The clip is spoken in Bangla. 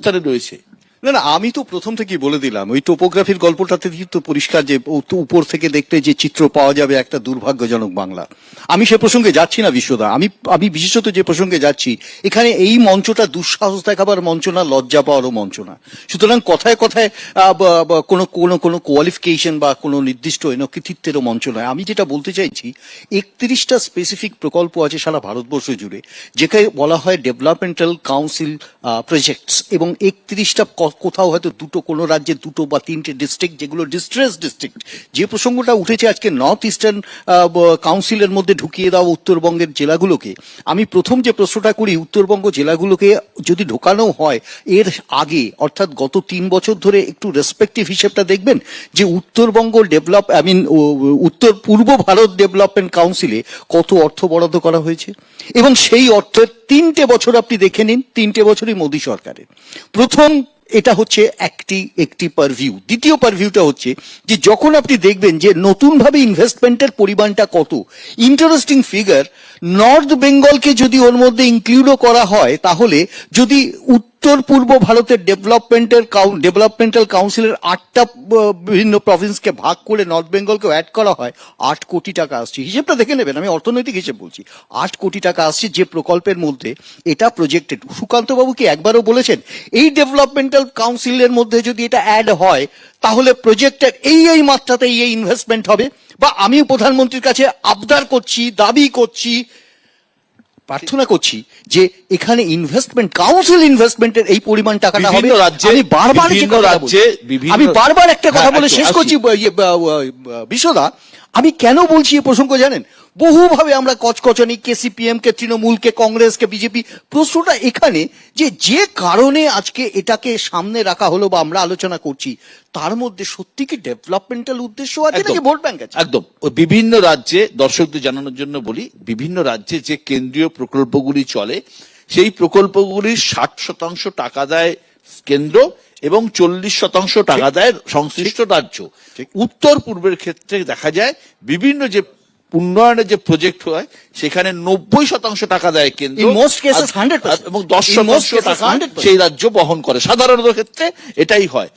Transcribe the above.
অবস্থানে রয়েছে না না, আমি তো প্রথম থেকেই বলে দিলাম, ওই টোপোগ্রাফির গল্পটাতে তো পরিষ্কার যে উপর থেকে দেখতে যে চিত্র পাওয়া যাবে একটা দুর্ভাগ্যজনক বাংলা। আমি সে প্রসঙ্গে যাচ্ছি না, বিশ্বদা। আমি আমি বিশেষত যে প্রসঙ্গে যাচ্ছি, এখানে এই মঞ্চটা দুঃসাহস দেখাবার মঞ্চ না, লজ্জা পাওয়ারও মঞ্চ না। সুতরাং কথায় কথায় কোনো কোনো কোনো কোয়ালিফিকেশন বা কোনো নির্দিষ্ট এন কৃতিত্বেরও মঞ্চ নয়। আমি যেটা বলতে চাইছি, একত্রিশটা স্পেসিফিক প্রকল্প আছে সারা ভারতবর্ষ জুড়ে, যেখানে বলা হয় ডেভেলপমেন্টাল কাউন্সিল প্রজেক্টস এবং একত্রিশটা কোথাও হয়তো দুটো কোনো রাজ্যে দুটো বা তিনটে ডিস্ট্রিক্ট যেগুলো ডিস্ট্রেস ডিস্ট্রিক্ট যে প্রসঙ্গটা উঠেছে আজকে নর্থ ইস্টার্ন কাউন্সিলের মধ্যে ঢুকিয়ে দেওয়া উত্তরবঙ্গের জেলাগুলোকে। আমি প্রথম যে প্রশ্নটা করি উত্তরবঙ্গ জেলাগুলোকে যদি ঢোকানো হয়, এর আগে অর্থাৎ গত তিন বছর ধরে একটু রেসপেক্টিভ হিসেবটা দেখবেন যে উত্তরবঙ্গ ডেভেলপ আই মিন উত্তর পূর্ব ভারত ডেভেলপমেন্ট কাউন্সিলে কত অর্থ বরাদ্দ করা হয়েছে। এবং সেই অর্থের তিনটে বছর আপনি দেখে নিন, তিনটে বছরই মোদী সরকারের। প্রথম এটা হচ্ছে একটি একটি পারভিউ দ্বিতীয় পারভিউটা হচ্ছে যে যখন আপনি দেখবেন যে নতুনভাবে ইনভেস্টমেন্টের পরিমাণটা কত ইন্টারেস্টিং ফিগার নর্থ বেঙ্গলকে যদি ওর মধ্যে ইনক্লুডও করা হয়, তাহলে যদি উত্তর পূর্ব ভারতের ডেভেলপমেন্টের ডেভেলপমেন্টাল কাউন্সিলের আটটা বিভিন্ন প্রভিন্সকে ভাগ করে নর্থ বেঙ্গলকে অ্যাড করা হয়। আট কোটি টাকা আসছে। হিসেবটা দেখে নেবেন, আমি অর্থনৈতিক হিসেব বলছি। আট কোটি টাকা আসছে যে প্রকল্পের মধ্যে এটা প্রজেক্টেড সুকান্তবাবু কি একবারও বলেছেন, এই ডেভেলপমেন্টাল কাউন্সিলের মধ্যে যদি এটা অ্যাড হয়, তাহলে প্রজেক্টের এই এই মাত্রাতে এই ইনভেস্টমেন্ট হবে। বা আমি প্রধানমন্ত্রীর কাছে আবদার করছি, দাবি করছি প্রার্থনা করছি যে এখানে ইনভেস্টমেন্ট কাউন্সিল ইনভেস্টমেন্টের এই পরিমাণ টাকাটা হবে। রাজ্যে- আমি বারবার আমি বারবার একটা কথা হ্যাঁ, বলে শেষ করছি ইয়ে, বিশ্বদা আমি কেন বলছি এই প্রসঙ্গ জানেন? বহুভাবে আমরা কচকচানি কে সিপিএম কে তৃণমূল কে কংগ্রেস কে বিজেপি প্রশ্নটা এখানে যে যে কারণে আজকে এটাকে সামনে রাখা হলো বা আমরা আলোচনা করছি তার মধ্যে সত্যি কি ডেভেলপমেন্টাল উদ্দেশ্য আছে নাকি ভোট ব্যাংক আছে? একদম। বিভিন্ন রাজ্যে দর্শকদের জানানোর জন্য বলি বিভিন্ন রাজ্যে যে কেন্দ্রীয় প্রকল্পগুলি চলে সেই প্রকল্পগুলির ষাট শতাংশ টাকা দেয় কেন্দ্র এবং চল্লিশ শতাংশ টাকা দেয় সংশ্লিষ্ট রাজ্য। উত্তর পূর্বের ক্ষেত্রে দেখা যায় বিভিন্ন যে উন্নয়নের যে প্রজেক্ট হয় সেখানে নব্বই শতাংশ টাকা দেয় কেন্দ্র। In most cases, আর- 100% এবং দশ শতাংশ টাকা সেই রাজ্য বহন করে। সাধারণত ক্ষেত্রে এটাই হয়।